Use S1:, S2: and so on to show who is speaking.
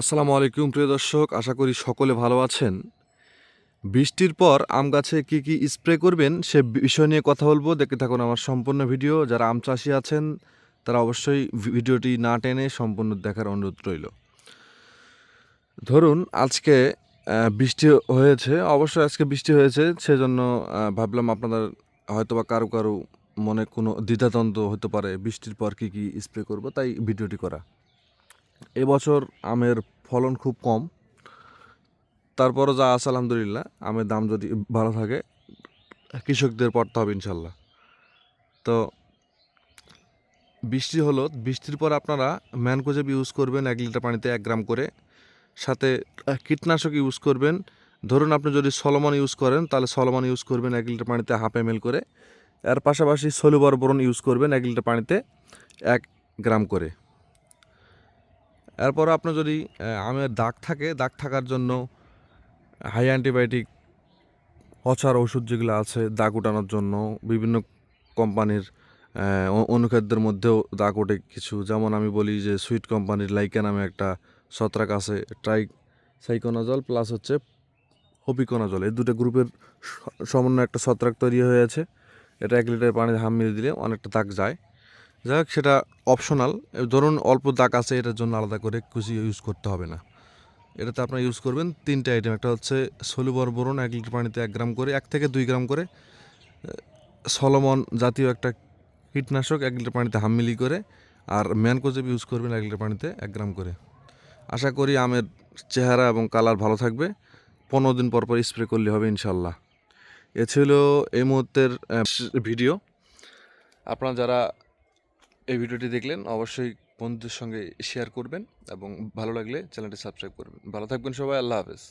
S1: আসসালামু আলাইকুম, প্রিয় দর্শক। আশা করি সকলে ভালো আছেন। বৃষ্টির পর আম গাছে কী কী স্প্রে করবেন সে বিষয় নিয়ে কথা বলব। দেখতে থাকুন আমার সম্পূর্ণ ভিডিও। যারা আম চাষি আছেন, তারা অবশ্যই ভিডিওটি না টেনে সম্পূর্ণ দেখার অনুরোধ রইল। ধরুন, আজকে বৃষ্টি হয়েছে। অবশ্যই আজকে বৃষ্টি হয়েছে। সেজন্য ভাবলাম আপনাদের হয়তো বা কারও কারও মনে কোনো দ্বিধাদ্বন্দ্ব হতে পারে। বৃষ্টির পর কী কী স্প্রে করব, তাই ভিডিওটি করা। এবছর আমের ফলন খুব কম। তারপরও যা আছে আলহামদুলিল্লাহ, আমের দাম যদি ভালো থাকে, কৃষকদের পড়তে হবে ইনশাল্লাহ। তো বৃষ্টি হলো, বৃষ্টির পর আপনারা ম্যানকোজেব ইউজ করবেন এক লিটার পানিতে এক গ্রাম করে। সাথে কীটনাশক ইউজ করবেন। ধরুন আপনি যদি সলমন ইউজ করেন, তাহলে সলমন ইউজ করবেন এক লিটার পানিতে হাফ এম করে। এর পাশাপাশি সলুবার বোরন ইউজ করবেন এক লিটার পানিতে এক গ্রাম করে। এরপর আপনার যদি আমের দাগ থাকে, দাগ থাকার জন্য হাই অ্যান্টিবায়োটিক অচার ওষুধ যেগুলো আছে দাগ ওঠানোর জন্য, বিভিন্ন কোম্পানির অনুখাদ্যের মধ্যেও দাগ ওঠে কিছু। যেমন আমি বলি যে সুইট কোম্পানির লাইকা নামে একটা ছত্রাক আছে, ট্রাই সাইকোনাজল প্লাস হচ্ছে হপিকোনাজল এই দুটো গ্রুপের সমন্বয় একটা ছত্রাক তৈরি হয়েছে এটা এক লিটার পানিতে হাম মিলিয়ে দিলে অনেকটা দাগ যায়। যাই হোক সেটা অপশনাল ধরুন অল্প দাগ আছে, এটার জন্য আলাদা করে কুচি ইউজ করতে হবে না। এটাতে আপনারা ইউজ করবেন তিনটে আইটেম একটা হচ্ছে সলুবর বোরন, এক লিটার পানিতে এক গ্রাম করে, এক থেকে দুই গ্রাম করে সলমন জাতীয় একটা কীটনাশক, এক লিটার পানিতে হাম মিলি করে, আর ম্যানকোজেব ইউজ করবেন এক লিটার পানিতে এক গ্রাম করে। আশা করি আমের চেহারা এবং কালার ভালো থাকবে। পনেরো দিন পর পর স্প্রে করলে হবে ইনশাল্লাহ। এ ছিল এই মুহূর্তের ভিডিও। আপনারা যারা এই ভিডিওটি দেখলেন অবশ্যই বন্ধুদের সঙ্গে শেয়ার করবেন এবং ভালো লাগলে চ্যানেলটি সাবস্ক্রাইব করবেন। ভালো থাকবেন সবাই, আল্লাহ হাফেজ।